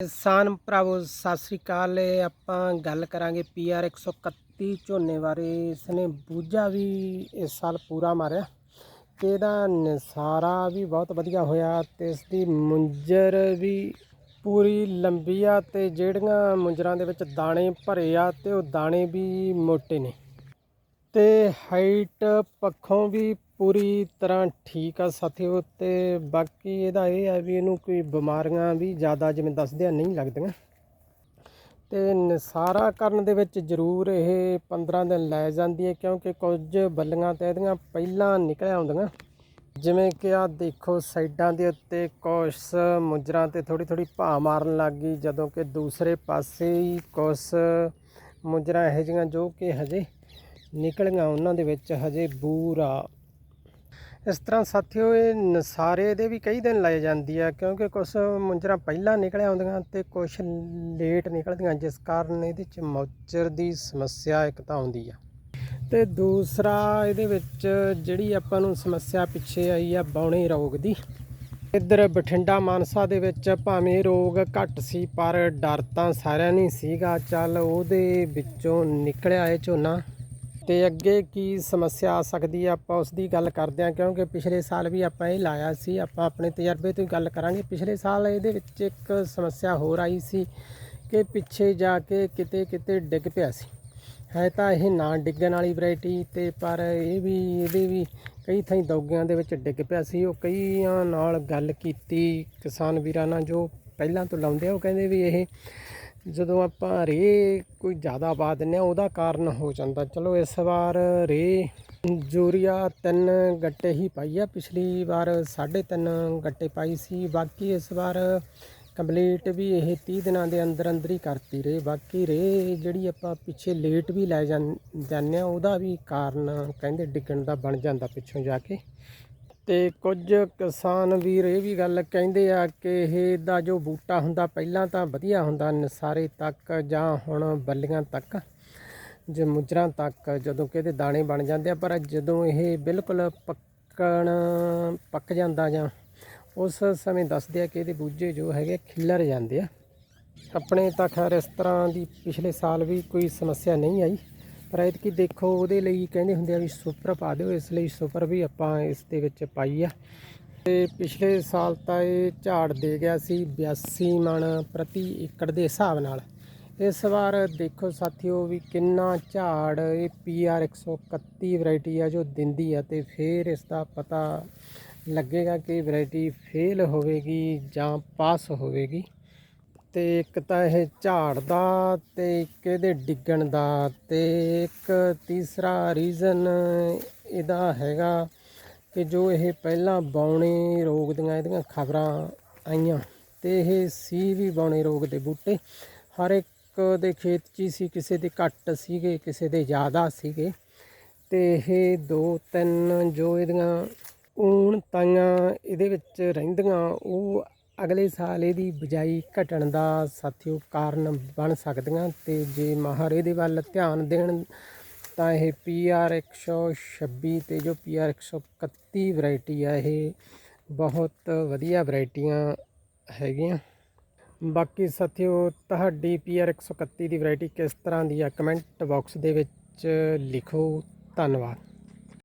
ਕਿਸਾਨ ਭਰਾਵੋ, ਸਤਿ ਸ੍ਰੀ ਅਕਾਲ। ਆਪਾਂ ਗੱਲ ਕਰਾਂਗੇ ਪੀਆਰ 131 ਝੋਨੇ ਬਾਰੇ। ਇਸਨੇ ਬੂਝਾ ਵੀ ਇਸ ਸਾਲ ਪੂਰਾ ਮਾਰਿਆ ਤੇ ਇਹਦਾ ਨਸਾਰਾ ਵੀ ਬਹੁਤ ਵਧੀਆ ਹੋਇਆ ਤੇ ਇਸ ਦੀ ਮੁੰਜਰ ਵੀ ਪੂਰੀ ਲੰਬੀ ਆ ਤੇ ਜਿਹੜੀਆਂ ਮੁੰਜਰਾਂ ਦੇ ਵਿੱਚ ਦਾਣੇ ਭਰੇ ਆ ਤੇ ਉਹ ਦਾਣੇ ਵੀ ਮੋਟੇ ਨੇ। ਤੇ ਹਾਈਟ ਪੱਖੋਂ ਵੀ ਪੂਰੀ ਤਰ੍ਹਾਂ ਠੀਕ ਆ ਸਾਥੀਓ ਤੇ ਬਾਕੀ ਇਹਦਾ ਇਹ ਹੈ ਵੀ ਇਹਨੂੰ ਕੋਈ ਬਿਮਾਰੀਆਂ ਵੀ ਜ਼ਿਆਦਾ ਜਿਵੇਂ ਦੱਸਦੇ ਆ, ਨਹੀਂ ਲੱਗਦੀਆਂ। ਤੇ ਨਸਾਰਾ ਕਰਨ ਦੇ ਵਿੱਚ ਜ਼ਰੂਰ ਇਹ 15 ਦਿਨ ਲੈ ਜਾਂਦੀ ਹੈ ਕਿਉਂਕਿ ਕੁਝ ਬੱਲੀਆਂ ਤੇ ਇਹਦੀਆਂ ਪਹਿਲਾਂ ਨਿਕਲ ਆਉਂਦੀਆਂ ਜਿਵੇਂ ਕਿ ਆ ਦੇਖੋ ਸਾਈਡਾਂ ਦੇ ਉੱਤੇ ਕੁਸ਼ ਮੁਜਰਾਂ ਤੇ ਥੋੜੀ ਥੋੜੀ ਭਾ ਮਾਰਨ ਲੱਗ ਗਈ, ਜਦੋਂ ਕਿ ਦੂਸਰੇ ਪਾਸੇ ਹੀ ਕੁਸ਼ ਮੁਜਰਾਂ ਇਹੋ ਜਿਹੀਆਂ ਜੋ ਕਿ ਹਜੇ ਨਿਕਲੀਆਂ ਉਹਨਾਂ ਦੇ ਵਿੱਚ ਹਜੇ ਬੂਰਾ। ਇਸ ਤਰ੍ਹਾਂ ਸਾਥੀਓ, ਇਹ ਨਸਾਰੇ ਦੇ ਵੀ ਕਈ ਦਿਨ ਲਾਏ ਜਾਂਦੀ ਆ, ਕਿਉਂਕਿ ਕੁਝ ਮੁੰਜਰਾਂ ਪਹਿਲਾਂ ਨਿਕਲ ਆਉਂਦੀਆਂ ਤੇ ਕੁਝ ਲੇਟ ਨਿਕਲਦੀਆਂ, ਜਿਸ ਕਾਰਨ ਇਹਦੇ ਚ ਮੌਚਰ ਦੀ ਸਮੱਸਿਆ ਇੱਕ ਤਾਂ ਆਉਂਦੀ ਆ। ਤੇ ਦੂਸਰਾ, ਇਹਦੇ ਵਿੱਚ ਜਿਹੜੀ ਆਪਾਂ ਨੂੰ ਸਮੱਸਿਆ ਪਿੱਛੇ ਆਈ ਆ, ਬੌਣੇ ਰੋਗ ਦੀ। ਇੱਧਰ ਬਠਿੰਡਾ ਮਾਨਸਾ ਦੇ ਵਿੱਚ ਭਾਵੇਂ ਰੋਗ ਘੱਟ ਸੀ, ਪਰ ਡਰ ਤਾਂ ਸਾਰਿਆਂ ਨੂੰ ਸੀਗਾ। ਚੱਲ ਉਹਦੇ ਵਿੱਚੋਂ ਨਿਕਲਿਆ ਇਹ ਝੋਨਾ। ਤੇ ਅੱਗੇ ਕੀ ਸਮੱਸਿਆ ਆ ਸਕਦੀ ਹੈ ਆਪਾਂ ਉਸ ਦੀ ਗੱਲ ਕਰਦੇ ਹਾਂ, ਕਿਉਂਕਿ ਪਿਛਲੇ ਸਾਲ ਵੀ ਆਪਾਂ ਇਹ ਲਾਇਆ ਸੀ, ਆਪਾਂ ਆਪਣੇ ਤਜਰਬੇ ਤੋਂ ਹੀ ਗੱਲ ਕਰਾਂਗੇ। ਪਿਛਲੇ ਸਾਲ ਇਹਦੇ ਵਿੱਚ ਇੱਕ ਸਮੱਸਿਆ ਹੋਰ ਆਈ ਸੀ ਕਿ ਪਿੱਛੇ ਜਾ ਕੇ ਕਿਤੇ ਕਿਤੇ ਡਿੱਗ ਪਿਆ ਸੀ। ਹੈ ਤਾਂ ਇਹ ਨਾ ਡਿੱਗਣ ਵਾਲੀ ਵੈਰਾਈਟੀ ਤੇ, ਪਰ ਇਹ ਵੀ, ਇਹਦੇ ਵੀ ਕਈ ਥਾਈਂ ਦੌਗਿਆਂ ਦੇ ਵਿੱਚ ਡਿੱਗ ਪਿਆ ਸੀ। ਉਹ ਕਈਆਂ ਨਾਲ ਗੱਲ ਕੀਤੀ ਕਿਸਾਨ ਵੀਰਾਂ ਨਾਲ, ਜੋ ਪਹਿਲਾਂ ਤੋਂ ਲਾਉਂਦੇ ਆ, ਉਹ ਕਹਿੰਦੇ ਵੀ ਇਹ ਜਦੋਂ ਆਪਾਂ ਰੇ ਕੋਈ ਜ਼ਿਆਦਾ ਪਾ ਦਿੰਨੇ ਆ ਉਹਦਾ ਕਾਰਨ ਹੋ ਜਾਂਦਾ। ਚਲੋ ਇਸ ਵਾਰ ਰੇ ਯੂਰੀਆ ਤਿੰਨ ਗੱਟੇ ਹੀ ਪਾਈ ਆ। ਪਿਛਲੀ ਵਾਰ 3.5 ਗੱਟੇ ਪਾਈ ਸੀ। ਬਾਕੀ ਇਸ ਵਾਰ ਕੰਪਲੀਟ ਵੀ ਇਹ 30 ਦਿਨਾਂ ਦੇ ਅੰਦਰ ਅੰਦਰ ਹੀ ਕਰਤੀ ਰੇ। ਬਾਕੀ ਰੇ ਜਿਹੜੀ ਆਪਾਂ ਪਿੱਛੇ ਲੇਟ ਵੀ ਲੈ ਜਾਂਦੇ ਆ ਉਹਦਾ ਵੀ ਕਾਰਨ ਕਹਿੰਦੇ ਡਿੱਗਣ ਦਾ ਬਣ ਜਾਂਦਾ ਪਿੱਛੋਂ ਜਾ ਕੇ। ਤੇ ਕੁਝ ਕਿਸਾਨ ਵੀਰ ਇਹ ਵੀ ਗੱਲ ਕਹਿੰਦੇ ਆ ਕਿ ਇਹ ਦਾ ਜੋ ਬੂਟਾ ਹੁੰਦਾ ਪਹਿਲਾਂ ਤਾਂ ਵਧੀਆ ਹੁੰਦਾ ਨਸਾਰੇ ਤੱਕ ਜਾਂ ਹੁਣ ਬੱਲੀਆਂ ਤੱਕ, ਜੇ ਮੁਜਰਾਂ ਤੱਕ ਜਦੋਂ ਕਿ ਇਹਦੇ ਦਾਣੇ ਬਣ ਜਾਂਦੇ ਆ, ਪਰ ਜਦੋਂ ਇਹ ਬਿਲਕੁਲ ਪੱਕਣ, ਪੱਕ ਜਾਂਦਾ ਜਾਂ ਉਸ ਸਮੇਂ ਦੱਸਦੇ ਆ ਕਿ ਇਹਦੇ ਬੂਝੇ ਜੋ ਹੈਗੇ ਖਿੱਲਰ ਜਾਂਦੇ ਆ। ਆਪਣੇ ਤਾਂ ਖੈਰ ਇਸ ਤਰ੍ਹਾਂ ਦੀ ਪਿਛਲੇ ਸਾਲ ਵੀ ਕੋਈ ਸਮੱਸਿਆ ਨਹੀਂ ਆਈ। ਪਰ ਐਤਕੀ ਦੇਖੋ, ਉਹਦੇ ਲਈ ਕਹਿੰਦੇ ਹੁੰਦੇ ਆ ਵੀ ਸੁਪਰ ਪਾ ਦਿਓ, ਇਸ ਲਈ ਸੁਪਰ ਵੀ ਆਪਾਂ ਇਸ ਦੇ ਵਿੱਚ ਪਾਈ ਆ। ਤੇ ਪਿਛਲੇ ਸਾਲ ਤਾਂ ਇਹ ਝਾੜ ਦੇ ਗਿਆ ਸੀ 82 ਮਣ ਪ੍ਰਤੀ ਏਕੜ ਦੇ ਹਿਸਾਬ ਨਾਲ। ਇਸ ਵਾਰ ਦੇਖੋ ਸਾਥੀਓ ਵੀ ਕਿੰਨਾ ਝਾੜ, ਇਹ ਪੀਆਰ 131 ਵੈਰਾਈਟੀ ਆ ਜੋ ਦਿੰਦੀ ਆ ਤੇ ਫਿਰ ਇਸ ਦਾ ਪਤਾ ਲੱਗੇਗਾ ਕਿ ਵੈਰਾਈਟੀ ਫੇਲ ਹੋਵੇਗੀ ਜਾਂ ਪਾਸ ਹੋਵੇਗੀ। ਤੇ ਇੱਕ ਤਾਂ ਇਹ ਝਾੜ ਦਾ ਤੇ ਇੱਕ ਇਹਦੇ ਡਿੱਗਣ ਦਾ ਤੇ ਇੱਕ ਤੀਸਰਾ ਰੀਜ਼ਨ ਇਹਦਾ ਹੈਗਾ ਕਿ ਜੋ ਇਹ ਪਹਿਲਾਂ ਬੌਣੇ ਰੋਗ ਦੀਆਂ ਇਹਦੀਆਂ ਖਬਰਾਂ ਆਈਆਂ ਤੇ ਇਹ ਸੀ ਵੀ ਬੌਣੇ ਰੋਗ ਦੇ ਬੂਟੇ। ਹਰ ਇੱਕ ਦੇ ਖੇਤ 'ਚ ਹੀ ਸੀ, ਕਿਸੇ ਦੇ ਘੱਟ ਸੀਗੇ, ਕਿਸੇ ਦੇ ਜ਼ਿਆਦਾ ਸੀਗੇ। ਤੇ ਇਹ ਦੋ ਤਿੰਨ ਜੋ ਇਹਦੀਆਂ ਊਣ ਤਾਈਆਂ ਇਹਦੇ ਵਿੱਚ ਰਹਿੰਦੀਆਂ, ਉਹ ਅਗਲੇ ਸਾਲ ਇਹਦੀ ਬਜਾਈ ਘਟਣ ਦਾ ਸਾਥੀਓ ਕਾਰਨ ਬਣ ਸਕਦੀਆਂ ਤੇ ਜੇ ਮਾਹਰ ਇਹਦੇ ਵੱਲ ਧਿਆਨ ਦੇਣ ਤਾਂ ਇਹ ਪੀਆਰ 126 ਤੇ ਜੋ ਪੀਆਰ 131 ਵੈਰਾਈਟੀ ਆ, ਇਹ ਬਹੁਤ ਵਧੀਆ ਵੈਰਾਈਟੀਆਂ ਹੈਗੀਆਂ। ਬਾਕੀ ਸਾਥੀਓ ਤੁਹਾਡੀ ਪੀਆਰ 131 ਦੀ ਵੈਰਾਈਟੀ ਕਿਸ ਤਰ੍ਹਾਂ ਦੀ ਆ, ਕਮੈਂਟ ਬਾਕਸ ਦੇ ਵਿੱਚ ਲਿਖੋ। ਧੰਨਵਾਦ।